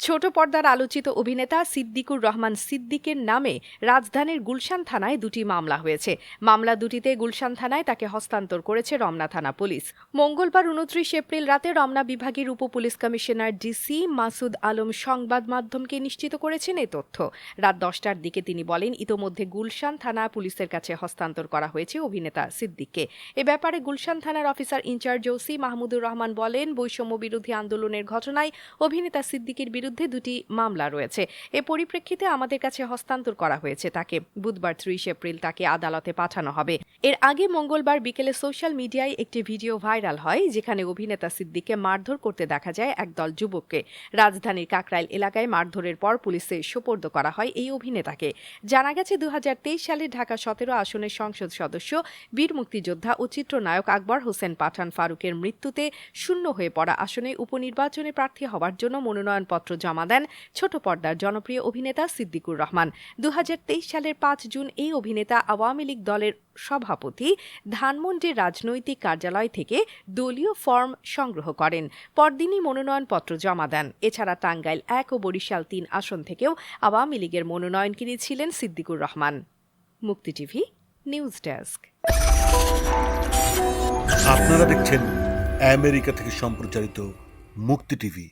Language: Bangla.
ছোট পর্দার আলোচিত অভিনেতা সিদ্দিকুর রহমান সিদ্দিকের নামে রাজধানীর গুলশান থানায় দুটি মামলা হয়েছে। মামলা দুটিতে গুলশান থানায় তাকে হস্তান্তর করেছে রমনা থানা পুলিশ। মঙ্গলবার উনত্রিশ এপ্রিল রাতে রমনা বিভাগের উপ police commissioner DC Masud Alam সংবাদ মাধ্যমকে নিশ্চিত করেছেন এই তথ্য। রাত দশটার দিকে তিনি বলেন, ইতোমধ্যে গুলশান থানা পুলিশের কাছে হস্তান্তর করা হয়েছে অভিনেতা সিদ্দিককে। এ ব্যাপারে গুলশান থানার officer in charge OC Mahmudur Rahman বলেন বৈষম্য বিরোধী আন্দোলনের ঘটনায় অভিনেতা সিদ্দিকের বিরুদ্ধে দুটি মামলা রয়েছে। এ পরিপ্রেক্ষিতে আমাদের কাছে হস্তান্তর করা হয়েছে তাকে। বুধবার ত্রিশ এপ্রিল তাকে আদালতে পাঠানো হবে। এর আগে মঙ্গলবার বিকেলে সোশ্যাল মিডিয়ায় একটি ভিডিও ভাইরাল হয়, যেখানে অভিনেতা সিদ্দিককে মারধর করতে দেখা যায় একদল যুবককে। রাজধানীর কাকরাইল এলাকায় মারধরের পর পুলিশে সোপর্দ করা হয় এই অভিনেতাকে। জানা গেছে দু হাজার তেইশ সালে ঢাকা সতেরো আসনের সংসদ সদস্য, বীর মুক্তিযোদ্ধা ও চিত্রনায়ক আকবর হোসেন পাঠান ফারুকের মৃত্যুতে শূন্য হয়ে পড়া আসনে উপনির্বাচনে প্রার্থী হওয়ার জন্য মনোনয়নপত্র জমা দেন ছোট পর্দার জনপ্রিয় অভিনেতা সিদ্দিকুর রহমান। দুহাজার তেইশ সালের পাঁচ জুন এই অভিনেতা আওয়ামী লীগ দলের সভাপতি ধানমন্ডির রাজনৈতিক কার্যালয় থেকে দলীয় ফর্ম সংগ্রহ করেন। পরদিনই মনোনয়নপত্র জমা দেন। এছাড়া টাঙ্গাইল এক ও বরিশাল তিন আসন থেকেও আওয়ামী লীগের মনোনয়ন কিনেছিলেন সিদ্দিকুর রহমান। মুক্তি টিভি, নিউজ ডেস্ক। আপনারা দেখছেন আমেরিকা থেকে সম্প্রচারিত মুক্তি টিভি।